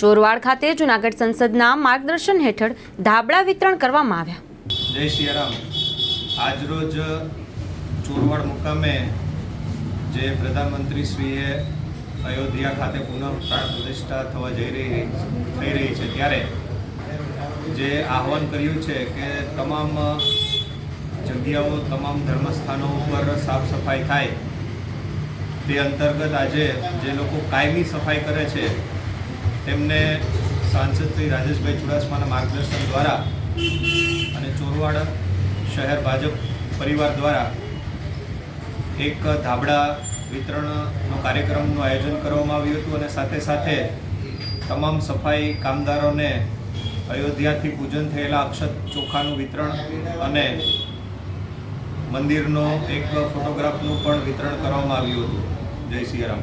ચોરવાડ ખાતે જૂનાગઢ સંસદના માર્ગદર્શન હેઠળ ધાબળા વિતરણ કરવામાં આવ્યા. જય સિયારામ. આજરોજ ચોરવાડ મુકામે જે પ્રધાનમંત્રીશ્રીએ અયોધ્યા ખાતે પુનઃ પ્રાણ પ્રતિષ્ઠા થવા જઈ રહી, થઈ રહી છે, ત્યારે જે આહવાન કર્યું છે કે તમામ જગ્યાઓ, તમામ ધર્મસ્થાનો ઉપર સાફ સફાઈ થાય. તે અંતર્ગત આજે જે લોકો કાયમી સફાઈ કરે છે તેમને સાંસદ શ્રી રાજેશભાઈ ચુડાસમાના માર્ગદર્શન દ્વારા અને ચોરવાડ શહેર ભાજપ પરિવાર દ્વારા એક ધાબળા વિતરણનો કાર્યક્રમનું આયોજન કરવામાં આવ્યું હતું અને સાથે સાથે તમામ સફાઈ કામદારોને અયોધ્યાથી પૂજન થયેલા અક્ષત ચોખાનું વિતરણ અને મંદિરનો એક ફોટોગ્રાફનું પણ વિતરણ કરવામાં આવ્યું હતું. જય સિયારામ.